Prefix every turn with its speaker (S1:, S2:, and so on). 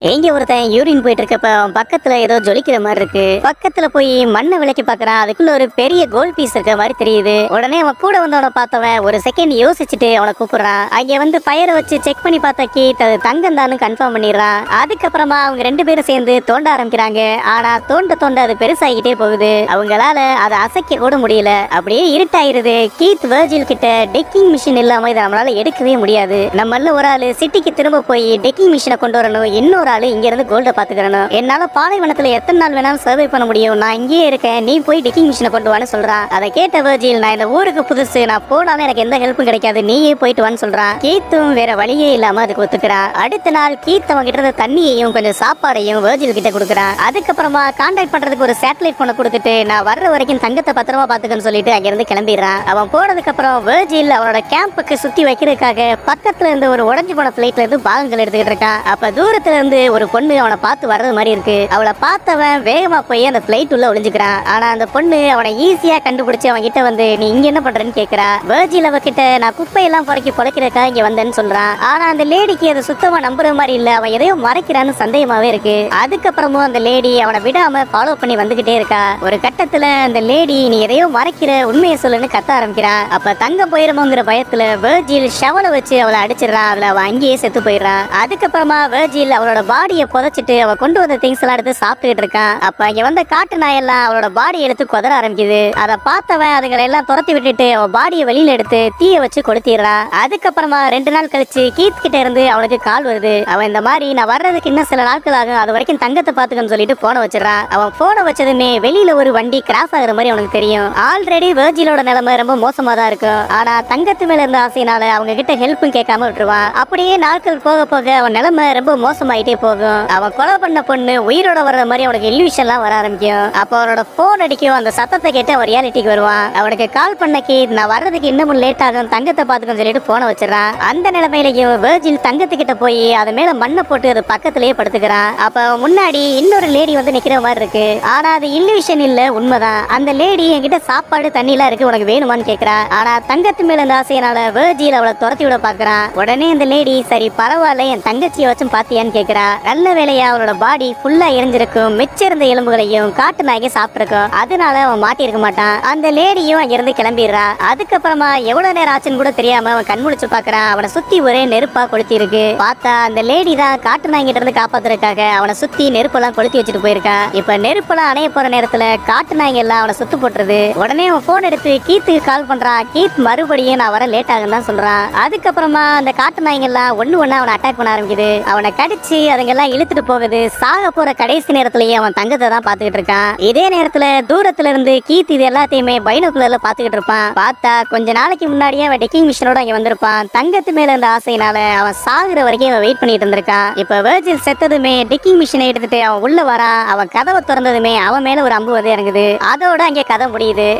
S1: எங்க ஒருத்தன் யூரின் போயிட்டு இருக்கப்ப அவன் பக்கத்துல ஏதோ ஜொலிக்கிற மாதிரி இருக்கு பக்கத்துல போய் மண்ணை விளக்கி பாக்குறான் அதுக்குள்ள ஒரு பெரிய கோல்ட் பீஸ் இருக்க மாதிரி தெரியுது. உடனே அவன் கூட வந்தவன பார்த்தவன் ஒரு செகண்ட் யோசிச்சுட்டு அவனை கூப்பிடுறான். அங்க வந்து பயரை வச்சு செக் பண்ணி பார்த்தா கீத் அது தங்கம் தான் கன்ஃபார்ம் பண்ணிடுறான். அதுக்கப்புறமா அவங்க ரெண்டு பேரும் சேர்ந்து தோண்ட ஆரம்பிக்கிறாங்க. ஆனா தோண்ட தோண்ட அது பெருசாகிட்டே போகுது. அவங்களால அதை அசைக்க கூட முடியல. அப்படியே இருட்டாயிருது. கீத் வேர்ஜில் கிட்ட டெக்கிங் மிஷின் இல்லாம இதை நம்மளால எடுக்கவே முடியாது. நம்மள ஒரு ஆளு சிட்டிக்கு திரும்ப போய் டெக்கிங் மிஷினை கொண்டு வரணும். இன்னொரு ஆளு இங்க இருந்து கோல்ட பாத்துக்கிறணும் என்னால பாலைவனத்துல எத்தனை நாள் வேணாலும் சர்வை பண்ண முடியும். நான் இங்கேயே இருக்கேன் நீ போய் டிக்கிங் மிஷினை கொண்டு வான்னு சொல்றான் அதை கேட்ட வேர்ஜில் நான் இந்த ஊருக்கு புதுசு நான் போனாலும் எனக்கு எந்த ஹெல்ப்பும் கிடைக்காது நீயே போயிட்டு வான்னு சொல்றான் கீத்தும் வேற வழியே இல்லாம அதுக்கு ஒத்துக்கிறான் அடுத்த நாள் கீத் அவங்க கிட்ட இருந்த தண்ணியையும் கொஞ்சம் சாப்பாடையும் வேர்ஜில் கிட்ட கொடுக்குறான் அதுக்கப்புறமா கான்டாக்ட் பண்றதுக்கு ஒரு சேட்டலைட் போனை கொடுத்துட்டு நான் வர்ற வரைக்கும் தங்கத்தை பத்திரமா பாத்துக்கன்னு சொல்லிட்டு அங்க இருந்து கிளம்பிடுறான் அவன் போனதுக்கு அப்புறம் வேர்ஜில் அவனோட கேம்புக்கு சுத்தி வைக்கிறதுக்காக பக்கத்துல இருந்து ஒரு உடஞ்சு போன பிளைட்ல இருந்து பாகங்கள் எடுத்துக்கிட்டு இருக்கான். அப்ப தூரத்துல இருந்து ஒரு பொண்ணு அவனை பார்த்து வர்றது மாதிரி இருக்கு. அவளை பார்த்தவன் வேகமா போய் அந்த பிளைட் உள்ள ஒளிஞ்சுக்கிறான். ஆனா அந்த பொண்ணு அவனை ஈஸியா கண்டுபிடிச்சு அவன் கிட்ட வந்து நீ இங்க என்ன பண்றேன்னு கேக்குறா? வேர்ஜில் அவகிட்ட நான் குப்பையெல்லாம் புறக்கி பொழைக்கிறக்கா இங்க வந்தேன்னு சொல்றான். ஆனா அந்த லேடிக்கு அதை சுத்தமா நம்புற மாதிரி இல்ல. அவன் எதையோ மறைக்கிறான்னு சந்தேகமாவே இருக்கு. அதுக்கப்புறமும் அந்த லேடி அவனை விடாம ஃபாலோ பண்ணி வந்துகிட்டே இருக்கா. ஒரு கட்டத்துல அந்த லேடி நீ எதையோ மறைக்கிற உண்மையை சொல்லுன்னு கத்த ஆரம்பிக்கிறா. அப்ப தங்க போயிருமோங்கிற பயத்துல வேர்ஜில் ஷவலை வச்சு அவளை அடிச்சிடறான். அதுல அவன் அங்கேயே செத்து போயிடுறான். அதுக்கப்புறமா வேர்ஜில் அவளோட பாடியை புதைச்சிட்டு அவ கொண்டு வந்த திங்ஸ் எல்லாம் எடுத்து சாப்பிட்டுக்கிட்டு இருக்கான். அப்ப இங்க வந்த காட்டு நாயெல்லாம் அவளோட பாடியை எடுத்து கொதற ஆரம்பிக்குது. அதை பார்த்தவன் அதுகளை எல்லாம் துரத்தி விட்டுட்டு அவன் பாடியை வெளியில எடுத்து தீய வச்சு கொளுத்திடுறான். அதுக்கப்புறமா ரெண்டு நாள் கழிச்சு கீத் கிட்ட இருந்து அவனுக்கு கால் வருது. அவன் இந்த மாதிரி நான் வர்றதுக்கு இன்னும் சில நாட்கள் ஆகும். அது வரைக்கும் தங்கத்தை பாத்துக்கன்னு சொல்லிட்டு போன வச்சிடறான். அவன் போன வச்சதுமே வெளியில ஒரு வண்டி கிராஸ் ஆகுற மாதிரி அவனுக்கு தெரியும். ஆல்ரெடி வேர்ஜிலோட நிலைமை ரொம்ப மோசமா தான் இருக்கும். ஆனா தங்கத்து மேல இருந்த ஆசையினால அவங்க கிட்ட ஹெல்ப்பும் கேட்காம விட்டுருவான். அப்படியே நாட்கள் போக போக அவன் நிலைமை ரொம்ப மோசமாயிட்டே போகும். அவன் கொலை பண்ண பொண்ணு உயிரோட வர்ற மாதிரி அவனுக்கு இல்யூஷன்லாம் வர ஆரம்பிக்கும். அப்போ அவனோட போன் அடிக்கும் அந்த சத்தத்தை கேட்டு அவன் ரியாலிட்டிக்கு வருவான். அவனுக்கு கால் பண்ணக்கி நான் வர்றதுக்கு இன்னமும் லேட் ஆகும் தங்கத்தை பார்த்துக்கோன்னு சொல்லிட்டு போனை வச்சிடறான். அந்த நிலைமையிலையும் வேர்ஜில் தங்கத்துக்கிட்ட போய் அது மேல மண்ணை போட்டு அது பக்கத்திலேயே படுத்துக்கிறான். அப்ப முன்னாடி இன்னொரு லேடி வந்து நிக்கிற மாதிரி இருக்கு. ஆனா அது இல்லுஷன் இல்ல உண்மைதான். அந்த லேடி என்கிட்ட சாப்பாடு தண்ணி எல்லாம் இருக்கு உனக்கு வேணுமான்னு கேக்குறா. ஆனா தங்கத்து மேல இந்த ஆசையினால வேர்ஜில் அவளை துரத்தி விட பாக்குறான் உடனே இந்த லேடி சரி பரவாயில்ல என் தங்கச்சியை வச்சும் பாத்தியான்னு கேக்குறா. நல்ல வேலையா அவனோட பாடி ஃபுல்லா எரிஞ்சிருக்கும். மிச்சம் இருந்த எலும்புகளையும் காட்டு நாய்க்கு சாப்பிட்டிருக்கும். அதனால அவன் மாட்டியிருக்க மாட்டான். அந்த லேடியும் அங்கிருந்து கிளம்பிடுறா. அதுக்கப்புறமா எவ்வளவு நேரம் ஆச்சுன்னு கூட தெரியாம அவன் கண்முழிச்சு பாக்குறான் அவனை சுத்தி ஒரே நெருப்பா கொளுத்தி இருக்கு பார்த்தா அந்த லேடி தான் காட்டு நாய்கிட்ட இருந்து காப்பாத்துறதுக்காக அவனை சுத்தி நெருப்பெல்லாம் கொளுத்தி வச்சுட்டு போயிருக்கா. இப்ப நெருப்பெல்லாம் அணைய போற நேரத்துல காட்டு நாய்ங்க எல்லாம் அவனை சுத்து போட்டுருது. உடனே அவன் போன் எடுத்து கீத்துக்கு கால் பண்றான். கீத் மறுபடியும் நான் வர லேட் ஆகும் தான் சொல்றான். அதுக்கப்புறமா அந்த காட்டு நாய்ங்க எல்லாம் ஒண்ணு ஒண்ணு அவனை அட்டாக் பண்ண ஆரம்பிக்குது. அவனை கடிச்சு எல்லாம் இழுத்துட்டு போகுது. சாக போற கடைசி நேரத்திலேயே அவன் தங்கத்தை தான் பாத்துக்கிட்டு இருக்கான். இதே நேரத்துல தூரத்துல இருந்து கீத் இது எல்லாத்தையுமே பைனோக்குலர்ல பாத்துக்கிட்டு இருப்பான். பார்த்தா கொஞ்ச நாளைக்கு முன்னாடியே அவன் டெக்கிங் மிஷினோட இங்க வந்திருப்பான். தங்கத்து மேல இருந்த ஆசையினால அவன் சாகுற வரைக்கும் அவன் வெயிட் பண்ணிட்டு இருந்திருக்கான். இப்ப வேர்ஜில் செத்ததுமே டெக்கிங் மிஷினை எடுத்துட்டு அவன் உள்ள வரான். அவன் கதவை திறந்ததுமே அவன் மேல ஒரு அம்பு வந்து இறங்குது. அதோட அங்கே கதை முடியுது.